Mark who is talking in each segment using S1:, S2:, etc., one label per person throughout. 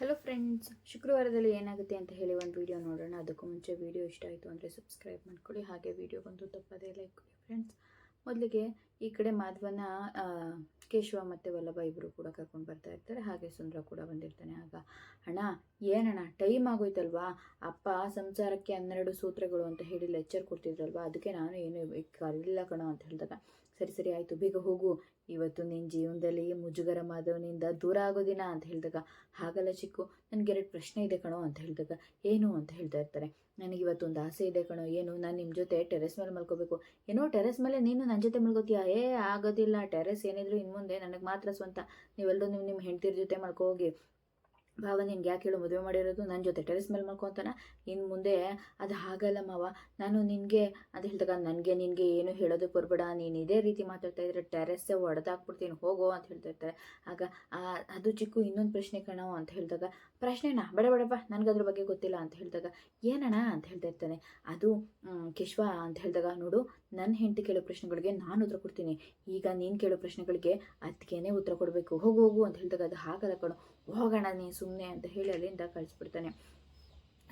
S1: Hello friends ಶುಕ್ರವಾರದಲ್ಲಿ ಏನಾಗುತ್ತೆ ಅಂತ ಹೇಳಿ ಒಂದು ವಿಡಿಯೋ ನೋಡೋಣ. ಅದಕ್ಕೂ ಮುಂಚೆ ವಿಡಿಯೋ ಇಷ್ಟ ಆಯಿತು ಅಂದರೆ ಸಬ್ಸ್ಕ್ರೈಬ್ ಮಾಡ್ಕೊಳ್ಳಿ. ಹಾಗೆ ವಿಡಿಯೋ ಬಂದು ತಪ್ಪದೇ ಲೈಕ್ ಕೊಡಿ ಫ್ರೆಂಡ್ಸ್ ಮೊದಲಿಗೆ ಈ ಕಡೆ ಮಾಧವನ ಕೇಶವ ಮತ್ತು ವಲ್ಲಭ ಇಬ್ಬರು ಕೂಡ ಕರ್ಕೊಂಡು ಬರ್ತಾ ಇರ್ತಾರೆ. ಹಾಗೆ ಸುಂದರ ಕೂಡ ಬಂದಿರ್ತಾನೆ. ಆಗ, ಅಣ್ಣ, ಏನಣ್ಣ? ಟೈಮ್ ಆಗೋಯ್ತಲ್ವಾ? ಅಪ್ಪ ಸಂಸಾರಕ್ಕೆ ಹನ್ನೆರಡು ಸೂತ್ರಗಳು ಅಂತ ಹೇಳಿ ಲೆಕ್ಚರ್ ಕೊಡ್ತಿದ್ರಲ್ವಾ? ಅದಕ್ಕೆ ನಾನು ಏನು ಕರೀಲಿಲ್ಲ ಕಣ ಅಂತ ಹೇಳಿದಾಗ ಸರಿ ಸರಿ ಆಯಿತು, ಬೇಗ ಹೋಗು. ಇವತ್ತು ನಿನ್ನ ಜೀವನದಲ್ಲಿ ಮುಜುಗರ ಮಾಧವನಿಂದ ದೂರ ಆಗೋದಿನ ಅಂತ ಹೇಳಿದಾಗ, ಹಾಗಲ್ಲ ಚಿಕ್ಕು, ನನಗೆ ಎರಡು ಪ್ರಶ್ನೆ ಇದೆ ಕಣೋ ಅಂತ ಹೇಳಿದಾಗ, ಏನು ಅಂತ ಹೇಳ್ತಾ ಇರ್ತಾರೆ ನನಗೆ ಇವತ್ತೊಂದು ಆಸೆ ಇದೆ ಕಣೋ, ಏನು, ನಾನು ನಿಮ್ಮ ಜೊತೆ ಟೆರೆಸ್ ಮೇಲೆ ಮಲ್ಕೋಬೇಕು. ಏನೋ ಟೆರೆಸ್ ಮೇಲೆ ನೀನು ನನ್ನ ಜೊತೆ ಮಲ್ಕೋತೀಯಾ? ಏ, ಆಗೋದಿಲ್ಲ ಟೆರೆಸ್ ಏನಿದ್ರು ಇನ್ನು ಮುಂದೆ ನನಗೆ ಮಾತ್ರ ಸ್ವಂತ. ನೀವೆಲ್ಲರೂ ನೀವು ನಿಮ್ಮ ಹೆಂಡತಿರ ಜೊತೆ ಮಲ್ಕೋ ಹೋಗಿ. ಭಾವ ನಿನ್ಗೆ ಯಾಕೆ ಹೇಳು ಮದುವೆ ಮಾಡಿರೋದು? ನನ್ನ ಜೊತೆ ಟೆರೆಸ್ ಮೇಲೆ ಮಾಡ್ಕೊತಾನ ಇನ್ನು ಮುಂದೆ ಅದು ಹಾಗಲ್ಲ ಮಾವ. ನಾನು ನಿನಗೆ ಅಂತ ಹೇಳಿದಾಗ ನನಗೆ ನಿನಗೆ ಏನು ಹೇಳೋದು ಬರಬೇಡ. ನೀನು ಇದೇ ರೀತಿ ಮಾತಾಡ್ತಾ ಇದ್ರೆ ಟೆರೆಸ್ಸೇ ಒಡೆದಾಕ್ಬಿಡ್ತೀನಿ, ಹೋಗೋ ಅಂತ ಹೇಳ್ತಾ ಇರ್ತಾರೆ. ಆಗ ಅದು ಚಿಕ್ಕು ಇನ್ನೊಂದು ಪ್ರಶ್ನೆ ಕಣೋ ಅಂತ ಹೇಳಿದಾಗ, ಪ್ರಶ್ನೆನಾ? ಬೇಡ ಬೇಡಪ್ಪ ನನಗೆ ಅದ್ರ ಬಗ್ಗೆ ಗೊತ್ತಿಲ್ಲ ಅಂತ ಹೇಳಿದಾಗ, ಏನಣ್ಣ? ಅಂತ ಹೇಳ್ತಾ ಇರ್ತಾನೆ. ಅದು ಕೇಶವ ಅಂತ ಹೇಳಿದಾಗ, ನೋಡು ನನ್ನ ಹೆಂಡತಿ ಕೇಳೋ ಪ್ರಶ್ನೆಗಳಿಗೆ ನಾನು ಉತ್ತರ ಕೊಡ್ತೀನಿ. ಈಗ ನೀನು ಕೇಳೋ ಪ್ರಶ್ನೆಗಳಿಗೆ ಅದಕ್ಕೇನೆ ಉತ್ತರ ಕೊಡಬೇಕು. ಹೋಗು ಹೋಗು ಅಂತ ಹೇಳಿದಾಗ ಅದು ಹಾಗಲ್ಲ ಕಣೋ. ಹೋಗೋಣ ನೀನು ಸುಮ್ಮನೆ ಅಂತ ಹೇಳಿ ಅಲ್ಲಿಂದ ಕಳಿಸ್ಬಿಡ್ತಾನೆ.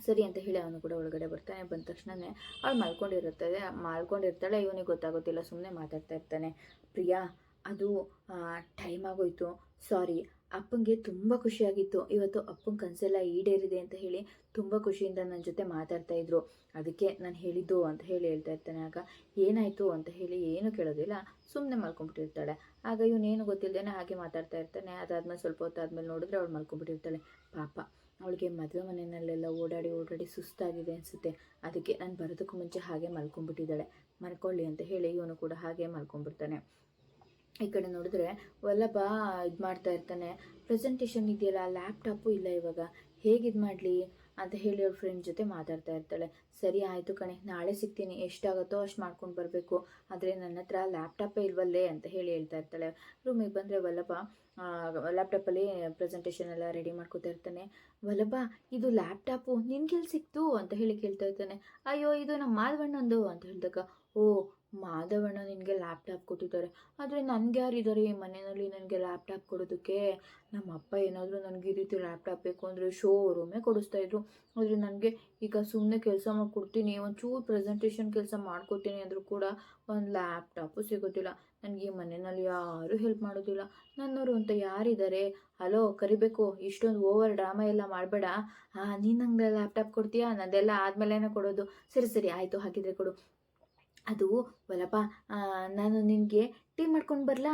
S1: ಸರಿ ಅಂತ ಹೇಳಿ ಅವನು ಕೂಡ ಒಳಗಡೆ ಬರ್ತಾನೆ. ಬಂದ ತಕ್ಷಣನೇ ಅವಳು ಮಲ್ಕೊಂಡಿರುತ್ತದೆ ಮಲ್ಕೊಂಡಿರ್ತಾಳೆ, ಇವನಿಗೆ ಗೊತ್ತಾಗೋದಿಲ್ಲ. ಸುಮ್ಮನೆ ಮಾತಾಡ್ತಾ ಇರ್ತಾನೆ. ಪ್ರಿಯಾ, ಅದು ಟೈಮ್ ಆಗೋಯ್ತು. ಸಾರಿ ಅಪ್ಪಂಗೆ ತುಂಬ ಖುಷಿಯಾಗಿತ್ತು. ಇವತ್ತು ಅಪ್ಪನ ಕನಸೆಲ್ಲ ಈಡೇರಿದೆ ಅಂತ ಹೇಳಿ ತುಂಬ ಖುಷಿಯಿಂದ ನನ್ನ ಜೊತೆ ಮಾತಾಡ್ತಾ ಇದ್ರು. ಅದಕ್ಕೆ ನಾನು ಹೇಳಿದ್ದು ಅಂತ ಹೇಳಿ ಹೇಳ್ತಾ ಇರ್ತಾನೆ ಆಗ, ಏನಾಯಿತು ಅಂತ ಹೇಳಿ ಏನು ಕೇಳೋದಿಲ್ಲ ಸುಮ್ಮನೆ ಮಲ್ಕೊಂಡ್ಬಿಟ್ಟಿರ್ತಾಳೆ. ಆಗ ಇವನೇನು ಗೊತ್ತಿಲ್ಲದೇನೆ ಹಾಗೆ ಮಾತಾಡ್ತಾ ಇರ್ತಾನೆ. ಅದಾದ್ಮೇಲೆ ಸ್ವಲ್ಪ ಹೊತ್ತಾದ್ಮೇಲೆ ನೋಡಿದ್ರೆ ಅವಳು ಮಲ್ಕೊಂಡ್ಬಿಟ್ಟಿರ್ತಾಳೆ. ಪಾಪ, ಅವಳಿಗೆ ಮದುವೆ ಮನೆಯಲ್ಲೆಲ್ಲ ಓಡಾಡಿ ಓಡಾಡಿ ಸುಸ್ತಾಗಿದೆ ಅನಿಸುತ್ತೆ. ಅದಕ್ಕೆ ನಾನು ಬರೋದಕ್ಕೂ ಮುಂಚೆ ಹಾಗೆ ಮಲ್ಕೊಂಡ್ಬಿಟ್ಟಿದ್ದಾಳೆ. ಮಲ್ಕೊಳ್ಳಿ ಅಂತ ಹೇಳಿ ಇವನು ಕೂಡ ಹಾಗೆ ಮಲ್ಕೊಂಡ್ಬಿಡ್ತಾನೆ. ಈ ಕಡೆ ನೋಡಿದ್ರೆ ವಲ್ಲಭ ಇದು ಮಾಡ್ತಾ ಇರ್ತಾನೆ. ಪ್ರೆಸೆಂಟೇಷನ್ ಇದೆಯಲ್ಲ ಲ್ಯಾಪ್ಟಾಪು ಇಲ್ಲ ಇವಾಗ. ಹೇಗೆ ಇದು ಮಾಡಲಿ ಅಂತ ಹೇಳಿ ಅವ್ರ ಫ್ರೆಂಡ್ ಜೊತೆ ಮಾತಾಡ್ತಾ ಇರ್ತಾಳೆ. ಸರಿ ಆಯಿತು ಕಣೆ, ನಾಳೆ ಸಿಗ್ತೀನಿ. ಎಷ್ಟಾಗುತ್ತೋ ಅಷ್ಟು ಮಾಡ್ಕೊಂಡು ಬರಬೇಕು. ಆದರೆ ನನ್ನ ಹತ್ರ ಲ್ಯಾಪ್ಟಾಪೇ ಇಲ್ವಲ್ಲೇ ಅಂತ ಹೇಳಿ ಹೇಳ್ತಾ ಇರ್ತಾಳೆ. ರೂಮಿಗೆ ಬಂದರೆ ವಲ್ಲಭ ಲ್ಯಾಪ್ಟಾಪಲ್ಲಿ ಪ್ರೆಸೆಂಟೇಷನ್ ಎಲ್ಲ ರೆಡಿ ಮಾಡ್ಕೋತಾ ಇರ್ತಾನೆ. ವಲ್ಲಭ, ಇದು ಲ್ಯಾಪ್ಟಾಪು ನಿನ್ಗೆಲ್ಲಿ ಸಿಕ್ತು? ಅಂತ ಹೇಳಿ ಕೇಳ್ತಾ ಇರ್ತಾನೆ. ಅಯ್ಯೋ, ಇದು ನಮ್ಮ ಮಾಧವಣ್ಣಂದು ಅಂತ ಹೇಳಿದಾಗ, ಓ ಮಾಧವಣ್ಣ ನಿನಗೆ ಲ್ಯಾಪ್ಟಾಪ್ ಕೊಟ್ಟಿದ್ದಾರೆ. ಆದರೆ ನನಗೆ ಯಾರಿದ್ದಾರೆ ಈ ಮನೆಯಲ್ಲಿ ನನಗೆ ಲ್ಯಾಪ್ಟಾಪ್ ಕೊಡೋದಕ್ಕೆ? ನಮ್ಮ ಅಪ್ಪ ಏನಾದರೂ ನನಗೆ ಈ ರೀತಿ ಲ್ಯಾಪ್ಟಾಪ್ ಬೇಕು ಅಂದರೆ ಶೋರೂಮೇ ಕೊಡಿಸ್ತಾ ಇದ್ರು. ಆದರೆ ನನಗೆ ಈಗ ಸುಮ್ಮನೆ ಕೆಲಸ ಮಾಡಿಕೊಡ್ತೀನಿ, ಒಂಚೂರು ಪ್ರೆಸೆಂಟೇಷನ್ ಕೆಲಸ ಮಾಡ್ಕೊಡ್ತೀನಿ ಅಂದರೂ ಕೂಡ ಒಂದು ಲ್ಯಾಪ್ಟಾಪು ಸಿಗೋದಿಲ್ಲ. ನನಗೆ ಈ ಮನೆಯಲ್ಲಿ ಯಾರೂ ಹೆಲ್ಪ್ ಮಾಡೋದಿಲ್ಲ. ನನ್ನವರು ಅಂತ ಯಾರಿದ್ದಾರೆ ಹಲೋ ಕರಿಬೇಕು, ಇಷ್ಟೊಂದು ಓವರ್ ಡ್ರಾಮಾ ಎಲ್ಲ ಮಾಡಬೇಡ. ಹಾಂ ನೀನು ನಂಗೆ ಲ್ಯಾಪ್ಟಾಪ್ ಕೊಡ್ತೀಯಾ? ನಂದೆಲ್ಲ ಆದಮೇಲೆ ಕೊಡೋದು. ಸರಿ ಸರಿ, ಆಯಿತು, ಹಾಗಿದ್ರೆ ಕೊಡು. ಅದು ವಲ್ಲಪ್ಪ ನಾನು ನಿನಗೆ ಟೀ ಮಾಡ್ಕೊಂಡು ಬರಲಾ?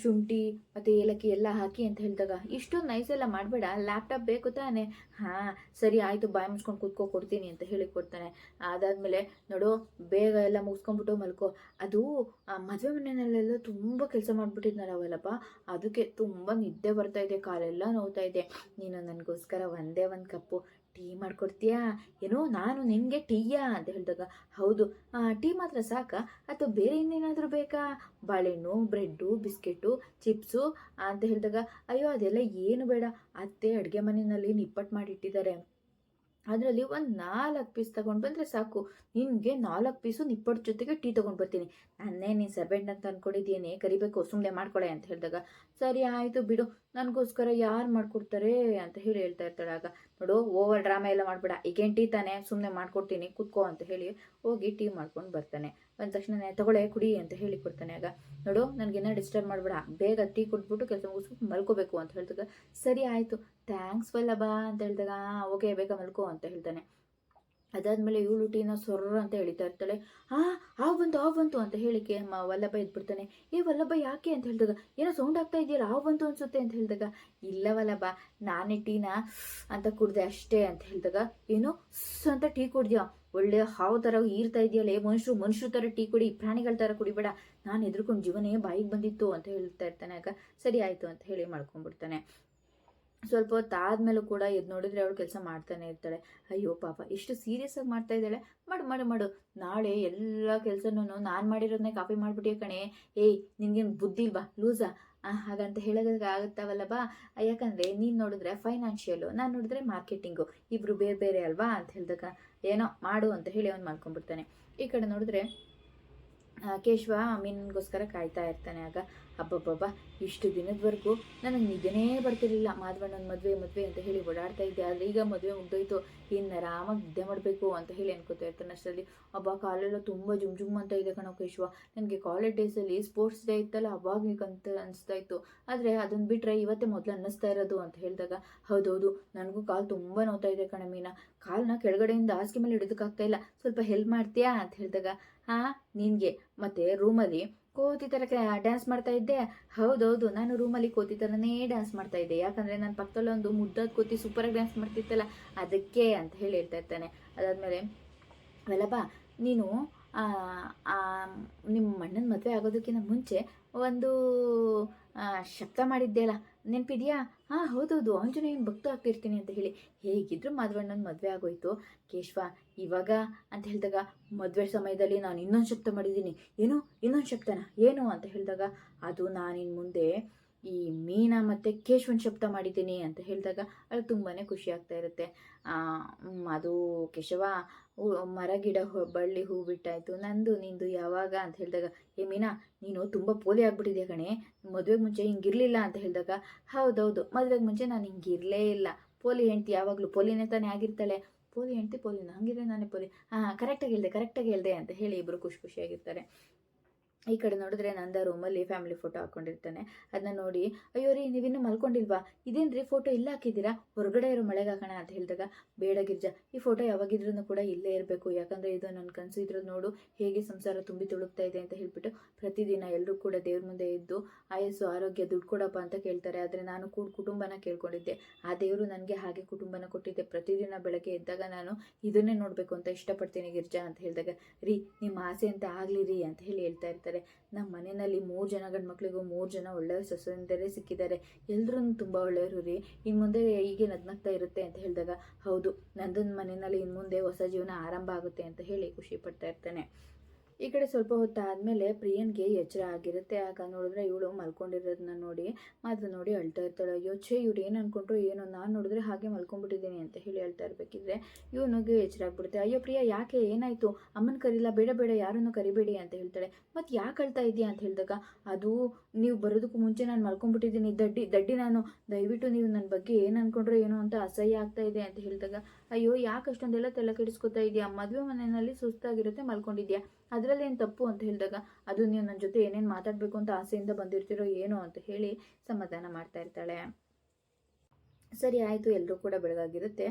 S1: ಶುಂಠಿ ಮತ್ತು ಏಲಕ್ಕಿ ಎಲ್ಲ ಹಾಕಿ ಅಂತ ಹೇಳಿದಾಗ, ಇಷ್ಟೊಂದು ನೈಸ್ ಎಲ್ಲ ಮಾಡಬೇಡ ಲ್ಯಾಪ್ಟಾಪ್ ಬೇಕು ತಾನೆ. ಹಾಂ, ಸರಿ ಆಯಿತು, ಬಾಯಿ ಮುಚ್ಕೊಂಡು ಕೂತ್ಕೊ, ಕೊಡ್ತೀನಿ ಅಂತ ಹೇಳಿ ಕೊಡ್ತಾನೆ. ಅದಾದಮೇಲೆ, ನೋಡು, ಬೇಗ ಎಲ್ಲ ಮುಗಿಸ್ಕೊಂಡ್ಬಿಟ್ಟು ಮಲ್ಕೋ. ಅದು ಮದುವೆ ಮನೆಯಲ್ಲೆಲ್ಲ ತುಂಬ ಕೆಲಸ ಮಾಡಿಬಿಟ್ಟಿದ್ನಲ್ಲ ವಲ್ಲಪ್ಪ ಅದಕ್ಕೆ ತುಂಬ ನಿದ್ದೆ ಬರ್ತಾ ಇದೆ, ಕಾಲೆಲ್ಲ ನೋವ್ತಾ ಇದೆ. ನೀನು ನನಗೋಸ್ಕರ ಒಂದೇ ಒಂದು ಕಪ್ಪು ಟೀ ಮಾಡ್ಕೊಡ್ತೀಯಾ? ಏನೋ ನಾನು ನಿನಗೆ ಟೀಯಾ? ಅಂತ ಹೇಳಿದಾಗ, ಹೌದು. ಟೀ ಮಾತ್ರ ಸಾಕಾ? ಅಥವಾ ಬೇರೆ ಇನ್ನೇನಾದರೂ ಬೇಕಾ? ಬಾಳೆಹಣ್ಣು ಬ್ರೆಡ್ಡು ಬಿಸ್ಕೆಟು ಚಿಪ್ಸು ಅಂತ ಹೇಳಿದಾಗ, ಅಯ್ಯೋ, ಅದೆಲ್ಲ ಏನು ಬೇಡ. ಅತ್ತೆ ಅಡುಗೆ ಮನೆಯಲ್ಲಿ ನಿಪ್ಪಟ್ಟು ಮಾಡಿಟ್ಟಿದ್ದಾರೆ. ಅದರಲ್ಲಿ ಒಂದು ನಾಲ್ಕು ಪೀಸ್ ತಗೊಂಡು ಬಂದರೆ ಸಾಕು. ನಿನಗೆ ನಾಲ್ಕು ಪೀಸು ನಿಪ್ಪಟ್ಟು ಜೊತೆಗೆ ಟೀ ತೊಗೊಂಡು ಬರ್ತೀನಿ. ನನ್ನೇ ನೀನು ಸರ್ವೆಂಟ್ ಅಂತ ಅಂದ್ಕೊಂಡಿದ್ದೀನಿ ಕರಿಬೇಕು ಸುಮ್ಮನೆ ಮಾಡ್ಕೊಳೆ ಅಂತ ಹೇಳಿದಾಗ, ಸರಿ, ಆಯಿತು ಬಿಡು. ನನಗೋಸ್ಕರ ಯಾರು ಮಾಡಿಕೊಡ್ತಾರೆ ಅಂತ ಹೇಳಿ ಹೇಳ್ತಾ ಇರ್ತಾಳೆ ಆಗ. ನೋಡು ಓವರ್ ಡ್ರಾಮಾ ಎಲ್ಲ ಮಾಡಬೇಡ. ಈಗೇನು ಟೀ ತಾನೆ? ಸುಮ್ಮನೆ ಮಾಡ್ಕೊಡ್ತೀನಿ, ಕುತ್ಕೋ ಅಂತ ಹೇಳಿ ಹೋಗಿ ಟೀ ಮಾಡ್ಕೊಂಡು ಬರ್ತಾನೆ. ಬಂದ ತಕ್ಷಣ ತಗೊಳ್ಳೆ, ಕುಡಿ ಅಂತ ಹೇಳಿ ಕೊಡ್ತಾನೆ ಆಗ. ನೋಡು ನನಗೇನೋ ಡಿಸ್ಟರ್ಬ್ ಮಾಡಬೇಡ. ಬೇಗ ಟೀ ಕೊಟ್ಬಿಟ್ಟು ಕೆಲಸ ಮುಗಿಸ್ಬಿಟ್ಟು ಮಲ್ಕೋಬೇಕು ಅಂತ ಹೇಳ್ತಾಗ ಸರಿ, ಆಯಿತು. ಥ್ಯಾಂಕ್ಸ್ ವಲ್ಲಭ ಅಂತ ಹೇಳಿದಾಗ ಓಕೆ, ಬೇಗ ಮಲ್ಕೋ ಅಂತ ಹೇಳ್ತಾನೆ. ಅದಾದಮೇಲೆ ಇವಳು ಟೀನ ಸೊರ್ರ ಅಂತ ಹೇಳ್ತಾ ಇರ್ತಾಳೆ. ಆ ಆ ಬಂತು ಆ ಬಂತು ಅಂತ ಹೇಳಿಕೆ ವಲ್ಲಭ ಎದ್ಬಿಡ್ತಾನೆ. ಏ, ವಲ್ಲಭ, ಯಾಕೆ? ಅಂತ ಹೇಳಿದಾಗ, ಏನೋ ಸೌಂಡ್ ಆಗ್ತಾ ಇದೆಯಲ್ಲ, ಆ ಬಂತು ಅನ್ಸುತ್ತೆ ಅಂತ ಹೇಳಿದಾಗ, ಇಲ್ಲ ವಲ್ಲಭ, ನಾನೇ ಟೀನ ಅಂತ ಕುಡ್ದೆ ಅಷ್ಟೇ ಅಂತ ಹೇಳಿದಾಗ, ಏನೋ ಸ್ ಅಂತ ಟೀ ಕುಡ್ದ್ಯಾ? ಒಳ್ಳೆ ಹಾವು ಥರ ಈರ್ತಾ ಇದೆಯಲ್ಲ, ಏ ಮನುಷ್ಯರು ಮನುಷ್ಯರ ಥರ ಟೀ ಕುಡಿ, ಪ್ರಾಣಿಗಳ ಥರ ಕುಡಿಬೇಡ. ನಾನು ಎದ್ರುಕೊಂಡು ಜೀವನೇ ಬಾಯಿಗೆ ಬಂದಿತ್ತು ಅಂತ ಹೇಳ್ತಾ ಇರ್ತಾನೆ. ಆಗ, ಸರಿ ಆಯಿತು ಅಂತ ಹೇಳಿ ಮಾಡ್ಕೊಂಡ್ಬಿಡ್ತಾನೆ. ಸ್ವಲ್ಪ ಹೊತ್ತು ಆದ್ಮೇಲೂ ಕೂಡ ಎದ್ದು ನೋಡಿದ್ರೆ ಅವಳು ಕೆಲಸ ಮಾಡ್ತಾನೆ ಇರ್ತಾಳೆ. ಅಯ್ಯೋ ಪಾಪ, ಎಷ್ಟು ಸೀರಿಯಸ್ ಆಗಿ ಮಾಡ್ತಾ ಇದ್ದಾಳೆ. ಮಾಡು ಮಾಡು ಮಾಡು. ನಾಳೆ ಎಲ್ಲ ಕೆಲಸನೂ ನಾನು ಮಾಡಿರೋದನ್ನೇ ಕಾಪಿ ಮಾಡಿಬಿಟ್ಟೆ ಕಣೆ. ಏಯ್, ನಿನ್ಗೇನು ಬುದ್ಧಿ ಇಲ್ವಾ? ಲೂಸಾ. ಹಾಗಂತ ಹೇಳೋದಕ್ಕೆ ಆಗುತ್ತಾವಲ್ಲ ಬಾ. ಯಾಕಂದರೆ ನೀನು ನೋಡಿದ್ರೆ ಫೈನಾನ್ಷಿಯಲು ನಾನು ನೋಡಿದ್ರೆ ಮಾರ್ಕೆಟಿಂಗು ಇಬ್ಬರು ಬೇರೆ ಬೇರೆ ಅಲ್ವಾ ಅಂತ ಹೇಳಿದಾಗ ಏನೋ ಮಾಡು ಅಂತ ಹೇಳಿ ಅವ್ನು ಮಾಡ್ಕೊಂಡ್ಬಿಡ್ತಾನೆ. ಈ ಕಡೆ ನೋಡಿದ್ರೆ ಕೇಶವ ಮೀನಿಗೋಸ್ಕರ ಕಾಯ್ತಾ ಇರ್ತಾನೆ. ಆಗ, ಅಬ್ಬಬ್ಬಬ್ಬ, ಇಷ್ಟು ದಿನದವರೆಗೂ ನನಗೆ ನಿದ್ದೆನೇ ಬರ್ತಿರ್ಲಿಲ್ಲ. ಮಾಧವಣ್ಣನ ಮದುವೆ ಮದುವೆ ಅಂತ ಹೇಳಿ ಓಡಾಡ್ತಾ ಇದ್ದೆ. ಆದರೆ ಈಗ ಮದುವೆ ಮುಗ್ದೋಯ್ತು. ಇನ್ನು ಆರಾಮಾಗಿ ನಿದ್ದೆ ಮಾಡಬೇಕು ಅಂತ ಹೇಳಿ ಅನ್ಕೋತಾ ಇರ್ತಾನೆ ಅಷ್ಟರಲ್ಲಿ. ಅಬ್ಬ, ಕಾಲೆಲ್ಲ ತುಂಬ ಜುಮ್ ಜುಮ್ ಅಂತ ಇದೆ ಕಣೋ ಕೇಶವ. ನನಗೆ ಕಾಲೇಜ್ ಡೇಸಲ್ಲಿ ಸ್ಪೋರ್ಟ್ಸ್ ಡೇ ಇತ್ತಲ್ಲ, ಅವಾಗ ಅಂತ ಅನಿಸ್ತಾ ಇತ್ತು. ಆದರೆ ಅದನ್ನು ಬಿಟ್ಟರೆ ಇವತ್ತೇ ಮೊದಲು ಅನ್ನಿಸ್ತಾ ಇರೋದು ಅಂತ ಹೇಳಿದಾಗ, ಹೌದೌದು, ನನಗೂ ಕಾಲು ತುಂಬ ನೋತಾ ಇದೆ ಕಣ ಮೀನಾ. ಕಾಲನ್ನ ಕೆಳಗಡೆಯಿಂದ ಹಾಸಿಗೆ ಮೇಲೆ ಹಿಡಿದಕ್ಕಾಗ್ತಾ ಇಲ್ಲ. ಸ್ವಲ್ಪ ಹೆಲ್ಪ್ ಮಾಡ್ತೀಯಾ? ಅಂತ ಹೇಳಿದಾಗ ಹಾಂ ನಿನಗೆ. ಮತ್ತೆ ರೂಮಲ್ಲಿ ಕೋತಿ ಥರ ಡ್ಯಾನ್ಸ್ ಮಾಡ್ತಾ ಇದ್ದೆ. ಹೌದೌದು ನಾನು ರೂಮಲ್ಲಿ ಕೋತಿ ಥರನೇ ಡ್ಯಾನ್ಸ್ ಮಾಡ್ತಾ ಇದ್ದೆ. ಯಾಕಂದರೆ ನನ್ನ ಪಕ್ಕದಲ್ಲಿ ಒಂದು ಮುದ್ದಾದ ಕೋತಿ ಸೂಪರಾಗಿ ಡ್ಯಾನ್ಸ್ ಮಾಡ್ತಿತ್ತಲ್ಲ ಅದಕ್ಕೆ ಅಂತ ಹೇಳಿ ಹೇಳ್ತಾ ಇರ್ತಾನೆ. ಅದಾದಮೇಲೆ ವಲ್ಲಭ ನೀನು ಆ, ಆ, ನಿಮ್ಮ ಅಣ್ಣನ ಮದುವೆ ಆಗೋದಕ್ಕಿಂತ ಮುಂಚೆ ಒಂದು ಶಬ್ದ ಮಾಡಿದ್ದೆ ಅಲ್ಲ ನೆನಪಿದೆಯಾ? ಹಾಂ ಹೌದೌದು, ಆಂಜನೇಯನ ಭಕ್ತ ಆಗ್ತಿರ್ತೀನಿ ಅಂತ ಹೇಳಿ. ಹೇಗಿದ್ರು ಮಾಧವಣ್ಣನ ಮದುವೆ ಆಗೋಯ್ತು. ಕೇಶವ, ಇವಾಗ ಅಂತ ಹೇಳಿದಾಗ, ಮದುವೆ ಸಮಯದಲ್ಲಿ ನಾನು ಇನ್ನೊಂದು ಶಬ್ದ ಮಾಡಿದ್ದೀನಿ. ಏನು? ಇನ್ನೊಂದು ಶಬ್ದನ? ಏನು? ಅಂತ ಹೇಳಿದಾಗ, ಅದು ನಾನಿನ್ ಮುಂದೆ ಈ ಮೀನಾ ಮತ್ತು ಕೇಶವನ್ ಶಬ್ದ ಮಾಡಿದ್ದೀನಿ ಅಂತ ಹೇಳಿದಾಗ ಅದು ತುಂಬಾ ಖುಷಿ ಆಗ್ತಾ ಇರುತ್ತೆ. ಅದು ಕೇಶವ ಮರ, ಗಿಡ ಬಳ್ಳಿ, ಹೂ ಬಿಟ್ಟಾಯಿತು. ನಂದು, ನಿಂದು ಯಾವಾಗ ಅಂತ ಹೇಳಿದಾಗ, ಏ ಮೀನಾ, ನೀನು ತುಂಬ ಪೋಲಿ ಆಗಿಬಿಟ್ಟಿದೆ ಕಣೆ. ಮದುವೆಗೆ ಮುಂಚೆ ಹಿಂಗಿರಲಿಲ್ಲ ಅಂತ ಹೇಳಿದಾಗ, ಹೌದೌದು, ಮದುವೆಗೆ ಮುಂಚೆ ನಾನು ಹಿಂಗಿರಲೇ ಇಲ್ಲ. ಪೋಲಿ ಹೆಂಡ್ತಿ ಯಾವಾಗಲೂ ಪೋಲಿನೇ ತಾನೇ ಆಗಿರ್ತಾಳೆ. ಪೋಲಿ ಹೆಂಡ್ತಿ ಪೋಲಿನ? ಹಂಗಿದ್ರೆ ನಾನೇ ಪೋಲಿ. ಹಾಂ ಕರೆಕ್ಟಾಗಿ ಹೇಳಿದೆ ಕರೆಕ್ಟಾಗಿ ಹೇಳಿದೆ, ಅಂತ ಹೇಳಿ ಇಬ್ಬರು ಖುಷಿ ಖುಷಿಯಾಗಿರ್ತಾರೆ. ಈ ಕಡೆ ನೋಡಿದ್ರೆ ನಂದ ರೂಮಲ್ಲಿ ಫ್ಯಾಮಿಲಿ ಫೋಟೋ ಹಾಕೊಂಡಿರ್ತಾನೆ. ಅದನ್ನ ನೋಡಿ, ಅಯ್ಯೋ ರೀ ನೀವಿನ್ನೂ ಮಲ್ಕೊಂಡಿಲ್ವಾ? ಇದೇನ್ರಿ ಫೋಟೋ ಇಲ್ಲ ಹಾಕಿದ್ದೀರಾ? ಹೊರಗಡೆ ಇರೋ ಮಳೆಗೆ ಅಂತ ಹೇಳಿದಾಗ, ಬೇಡ ಗಿರ್ಜಾ, ಈ ಫೋಟೋ ಯಾವಾಗಿದ್ರೂ ಕೂಡ ಇಲ್ಲೇ ಇರಬೇಕು. ಯಾಕಂದರೆ ಇದು ನನ್ನ ಕನಸು ಇದ್ರದ್ದು ನೋಡು, ಹೇಗೆ ಸಂಸಾರ ತುಂಬಿ ತುಳುಕ್ತಾ ಇದೆ ಅಂತ ಹೇಳ್ಬಿಟ್ಟು ಪ್ರತಿದಿನ ಎಲ್ಲರೂ ಕೂಡ ದೇವ್ರ ಮುಂದೆ ಇದ್ದು ಆಯಸ್ಸು, ಆರೋಗ್ಯ, ದುಡ್ಡು ಕೊಡಪ್ಪ ಅಂತ ಕೇಳ್ತಾರೆ. ಆದರೆ ನಾನು ಕೂಡ ಕುಟುಂಬನ ಕೇಳ್ಕೊಂಡಿದ್ದೆ. ಆ ದೇವರು ನನಗೆ ಹಾಗೆ ಕುಟುಂಬನ ಕೊಟ್ಟಿದ್ದೆ. ಪ್ರತಿದಿನ ಬೆಳಗ್ಗೆ ಎದ್ದಾಗ ನಾನು ಇದನ್ನೇ ನೋಡಬೇಕು ಅಂತ ಇಷ್ಟಪಡ್ತೀನಿ ಗಿರ್ಜಾ ಅಂತ ಹೇಳಿದಾಗ, ರೀ ನಿಮ್ಮ ಆಸೆ ಅಂತ ಆಗಲಿ ರೀ ಅಂತ ಹೇಳಿ ಹೇಳ್ತಾ ಇರ್ತಾರೆ. ನಮ್ಮ ಮನೆಯಲ್ಲಿ ಮೂರು ಜನ ಗಂಡು ಮಕ್ಕಳಿಗೂ ಮೂರು ಜನ ಒಳ್ಳೆಯ ಸೊಸೆಂದರೇ ಸಿಕ್ಕಿದ್ದಾರೆ. ಎಲ್ಲರೂ ತುಂಬ ಒಳ್ಳೆಯವರು ರೀ. ಇನ್ನು ಮುಂದೆ ಹೀಗೆ ನಗ್ನಗ್ತಾ ಇರುತ್ತೆ ಅಂತ ಹೇಳಿದಾಗ, ಹೌದು ನನ್ನ ಮನೆಯಲ್ಲಿ ಇನ್ನು ಮುಂದೆ ಹೊಸ ಜೀವನ ಆರಂಭ ಆಗುತ್ತೆ ಅಂತ ಹೇಳಿ ಖುಷಿ ಪಡ್ತಾ ಇರ್ತಾನೆ. ಈ ಕಡೆ ಸ್ವಲ್ಪ ಹೊತ್ತಾದಮೇಲೆ ಪ್ರಿಯನ್ಗೆ ಎಚ್ಚರ ಆಗಿರುತ್ತೆ. ಆಗ ನೋಡಿದ್ರೆ ಇವಳು ಮಲ್ಕೊಂಡಿರೋದನ್ನ ನೋಡಿ, ಮಾತ್ರ ನೋಡಿ ಅಳ್ತಾ ಇರ್ತಾಳೆ. ಅಯ್ಯೋ, ಛೇ ಇವ್ರು ಏನು ಅನ್ಕೊಂಡ್ರು ಏನೋ ನಾನು ನೋಡಿದ್ರೆ ಹಾಗೆ ಮಲ್ಕೊಂಡ್ಬಿಟ್ಟಿದ್ದೀನಿ ಅಂತ ಹೇಳಿ ಹೇಳ್ತಾ ಇರಬೇಕಿದ್ರೆ ಇವನಿಗೆ ಎಚ್ಚರ ಆಗ್ಬಿಡುತ್ತೆ. ಅಯ್ಯೋ, ಪ್ರಿಯ, ಯಾಕೆ? ಏನಾಯಿತು? ಅಮ್ಮನ ಕರಿಲ್ಲ, ಬೇಡ ಬೇಡ, ಯಾರನ್ನು ಕರಿಬೇಡಿ ಅಂತ ಹೇಳ್ತಾಳೆ. ಮತ್ತು ಯಾಕೆ ಅಳ್ತಾ ಇದೆಯಾ ಅಂತ ಹೇಳಿದಾಗ, ಅದು ನೀವು ಬರೋದಕ್ಕೂ ಮುಂಚೆ ನಾನು ಮಲ್ಕೊಂಡ್ಬಿಟ್ಟಿದ್ದೀನಿ. ದಡ್ಡಿ ದಡ್ಡಿ ನಾನು. ದಯವಿಟ್ಟು ನೀವು ನನ್ನ ಬಗ್ಗೆ ಏನು ಅನ್ಕೊಂಡ್ರೆ ಏನೋ ಅಂತ ಅಸಹ್ಯ ಆಗ್ತಾ ಇದೆ ಅಂತ ಹೇಳಿದಾಗ ಅಯ್ಯೋ, ಯಾಕೆ ಅಷ್ಟೊಂದೆಲ್ಲ ತಲೆ ಕೆಡಿಸ್ಕೊತಾ ಇದೆಯಾ? ಮದುವೆ ಮನೆಯಲ್ಲಿ ಸುಸ್ತಾಗಿರುತ್ತೆ, ಮಲ್ಕೊಂಡಿದ್ಯಾ? ಅದರಲ್ಲಿ ಏನು ತಪ್ಪು ಅಂತ ಹೇಳಿದಾಗ, ಅದು ನೀವು ನನ್ನ ಜೊತೆ ಏನೇನು ಮಾತಾಡಬೇಕು ಅಂತ ಆಸೆಯಿಂದ ಬಂದಿರ್ತೀರೋ ಏನೋ ಅಂತ ಹೇಳಿ ಸಮಾಧಾನ ಮಾಡ್ತಾ ಇರ್ತಾಳೆ. ಸರಿ ಆಯಿತು ಎಲ್ಲರೂ ಕೂಡ ಬೆಳಗಾಗಿರುತ್ತೆ.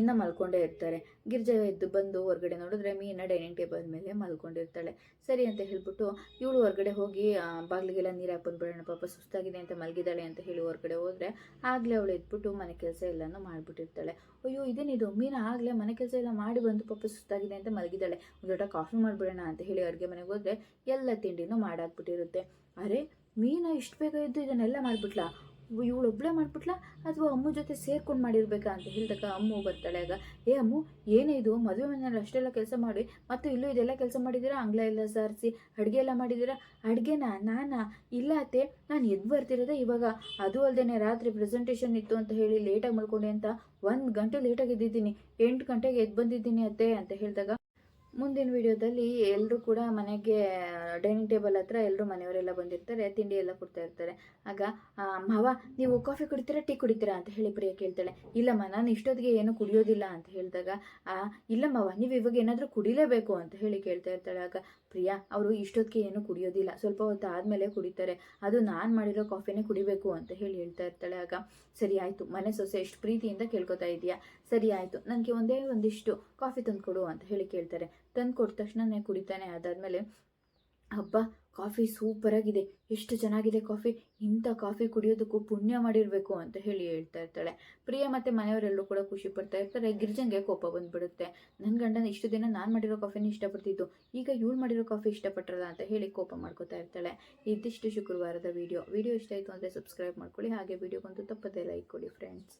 S1: ಇನ್ನ ಮಲ್ಕೊಂಡೇ ಇರ್ತಾರೆ. ಗಿರ್ಜಾ ಎದ್ದು ಬಂದು ಹೊರಗಡೆ ನೋಡಿದ್ರೆ ಮೀನ ಡೈನಿಂಗ್ ಟೇಬಲ್ ಮೇಲೆ ಮಲ್ಕೊಂಡಿರ್ತಾಳೆ. ಸರಿ ಅಂತ ಹೇಳ್ಬಿಟ್ಟು ಇವಳು ಹೊರಗಡೆ ಹೋಗಿ ಬಾಗಿಲಿಗೆಲ್ಲ ನೀರು ಹಾಕ್ಬಂದ್ಬಿಡೋಣ ಪಾಪ ಸುಸ್ತಾಗಿದೆ ಅಂತ ಮಲಗಿದ್ದಾಳೆ ಅಂತ ಹೇಳಿ ಹೊರಗಡೆ ಹೋದರೆ ಆಗಲೇ ಅವಳು ಎದ್ಬಿಟ್ಟು ಮನೆ ಕೆಲಸ ಎಲ್ಲನೂ ಮಾಡಿಬಿಟ್ಟಿರ್ತಾಳೆ. ಅಯ್ಯೋ, ಇದೇನಿದು? ಮೀನ ಆಗಲೇ ಮನೆ ಕೆಲಸ ಎಲ್ಲ ಮಾಡಿ ಬಂದು ಪಾಪ ಸುಸ್ತಾಗಿದೆ ಅಂತ ಮಲಗಿದ್ದಾಳೆ. ಒಂದು ಲೋಟ ಕಾಫಿ ಮಾಡಿಬಿಡೋಣ ಅಂತ ಹೇಳಿ ಅಡುಗೆ ಮನೆಗೆ ಹೋದರೆ ಎಲ್ಲ ತಿಂಡಿನೂ ಮಾಡಾಕ್ಬಿಟ್ಟಿರುತ್ತೆ. ಅರೆ, ಮೀನ ಇಷ್ಟು ಬೇಗ ಇದ್ದು ಇದನ್ನೆಲ್ಲ ಮಾಡಿಬಿಟ್ಲಾ? ಇವಳು ಒಬ್ಬಳೇ ಮಾಡಿಬಿಟ್ಲಾ? ಅಥವಾ ಅಮ್ಮ ಜೊತೆ ಸೇರ್ಕೊಂಡು ಮಾಡಿರ್ಬೇಕಾ ಅಂತ ಹೇಳಿದಾಗ ಅಮ್ಮು ಬರ್ತಾಳೆ ಆಗ, ಏ ಅಮ್ಮು, ಏನೇ ಇದು? ಮದುವೆ ಮನೆಯಲ್ಲಿ ಅಷ್ಟೆಲ್ಲ ಕೆಲಸ ಮಾಡಿ. ಮತ್ತು ಇಲ್ಲೂ ಇದೆಲ್ಲ ಕೆಲಸ ಮಾಡಿದ್ದೀರಾ? ಅಂಗ್ಲ ಎಲ್ಲ ಸಾರಿಸಿ, ಅಡುಗೆ ಎಲ್ಲ ಮಾಡಿದ್ದೀರಾ? ಅಡುಗೆನ? ನಾನಾ? ಇಲ್ಲ ಅತ್ತೆ. ನಾನು ಎದ್ದು ಬರ್ತಿರೋದೆ ಇವಾಗ. ಅದು ಅಲ್ಲದೆ ರಾತ್ರಿ ಪ್ರೆಸೆಂಟೇಷನ್ ಇತ್ತು ಅಂತ ಹೇಳಿ ಲೇಟಾಗಿ ಮಲ್ಕೊಂಡೆ ಅಂತ. ಒಂದು ಗಂಟೆ ಲೇಟಾಗಿ ಎದ್ದಿದ್ದೀನಿ. ಎಂಟು ಗಂಟೆಗೆ ಎದ್ದು ಬಂದಿದ್ದೀನಿ ಅತ್ತೆ, ಅಂತ ಹೇಳಿದಾಗ ಮುಂದಿನ ವಿಡಿಯೋದಲ್ಲಿ ಎಲ್ಲರೂ ಕೂಡ ಮನೆಗೆ, ಡೈನಿಂಗ್ ಟೇಬಲ್ ಹತ್ರ ಎಲ್ಲರೂ ಮನೆಯವರೆಲ್ಲ ಬಂದಿರ್ತಾರೆ, ತಿಂಡಿ ಎಲ್ಲ ಕೊಡ್ತಾ ಇರ್ತಾರೆ. ಆಗ ಮಾವ, ನೀವು ಕಾಫಿ ಕುಡಿತೀರಾ, ಟೀ ಕುಡಿತೀರಾ ಅಂತ ಹೇಳಿ ಪ್ರಿಯ ಕೇಳ್ತಾಳೆ. ಇಲ್ಲಮ್ಮ, ನಾನು ಇಷ್ಟೊತ್ತಿಗೆ ಏನು ಕುಡಿಯೋದಿಲ್ಲ ಅಂತ ಹೇಳಿದಾಗ ಇಲ್ಲ ಮಾವ ನೀವು ಇವಾಗ ಏನಾದರೂ ಕುಡಿಲೇಬೇಕು ಅಂತ ಹೇಳಿ ಕೇಳ್ತಾ ಇರ್ತಾಳೆ. ಆಗ ಪ್ರಿಯಾ, ಅವರು ಇಷ್ಟೊತ್ತಿಗೆ ಏನು ಕುಡಿಯೋದಿಲ್ಲ. ಸ್ವಲ್ಪ ಹೊತ್ತು ಆದಮೇಲೆ ಕುಡಿತಾರೆ. ಅದು ನಾನು ಮಾಡಿರೋ ಕಾಫಿನೇ ಕುಡಿಬೇಕು ಅಂತ ಹೇಳಿ ಹೇಳ್ತಾ ಇರ್ತಾಳೆ ಆಗ. ಸರಿ ಆಯಿತು, ಮನೆ ಸೊಸೆ ಎಷ್ಟು ಪ್ರೀತಿಯಿಂದ ಕೇಳ್ಕೊತಾ ಇದೆಯಾ? ಸರಿ ಆಯಿತು ನನಗೆ ಒಂದೇ ಒಂದಿಷ್ಟು ಕಾಫಿ ತಂದುಕೊಡು ಅಂತ ಹೇಳಿ ಕೇಳ್ತಾರೆ. ತಂದು ಕೊಟ್ಟ ತಕ್ಷಣನೇ ಕುಡಿತಾನೆ. ಅದಾದಮೇಲೆ, ಹಬ್ಬ ಕಾಫಿ ಸೂಪರಾಗಿದೆ ಎಷ್ಟು ಚೆನ್ನಾಗಿದೆ ಕಾಫಿ? ಇಂಥ ಕಾಫಿ ಕುಡಿಯೋದಕ್ಕೂ ಪುಣ್ಯ ಮಾಡಿರಬೇಕು ಅಂತ ಹೇಳಿ ಹೇಳ್ತಾ ಇರ್ತಾಳೆ. ಪ್ರಿಯ ಮತ್ತು ಮನೆಯವರೆಲ್ಲರೂ ಕೂಡ ಖುಷಿ ಪಡ್ತಾ ಇರ್ತಾರೆ. ಗಿರ್ಜಂಗೆ ಕೋಪ ಬಂದ್ಬಿಡುತ್ತೆ. ನನ್ನ ಗಂಡನ ಇಷ್ಟು ದಿನ ನಾನು ಮಾಡಿರೋ ಕಾಫಿನ ಇಷ್ಟಪಡ್ತಿದ್ದು. ಈಗ ಇವಳು ಮಾಡಿರೋ ಕಾಫಿ ಇಷ್ಟಪಟ್ಟರಲ್ಲ ಅಂತ ಹೇಳಿ ಕೋಪ ಮಾಡ್ಕೋತಾ ಇರ್ತಾಳೆ. ಇದಿಷ್ಟು ಶುಕ್ರವಾರದ ವಿಡಿಯೋ ವಿಡಿಯೋ ಇಷ್ಟ ಆಯಿತು ಅಂದರೆ ಸಬ್ಸ್ಕ್ರೈಬ್ ಮಾಡ್ಕೊಳ್ಳಿ. ಹಾಗೆ ವಿಡಿಯೋಗೊಂದು ತಪ್ಪದೇ ಲೈಕ್ ಕೊಡಿ ಫ್ರೆಂಡ್ಸ್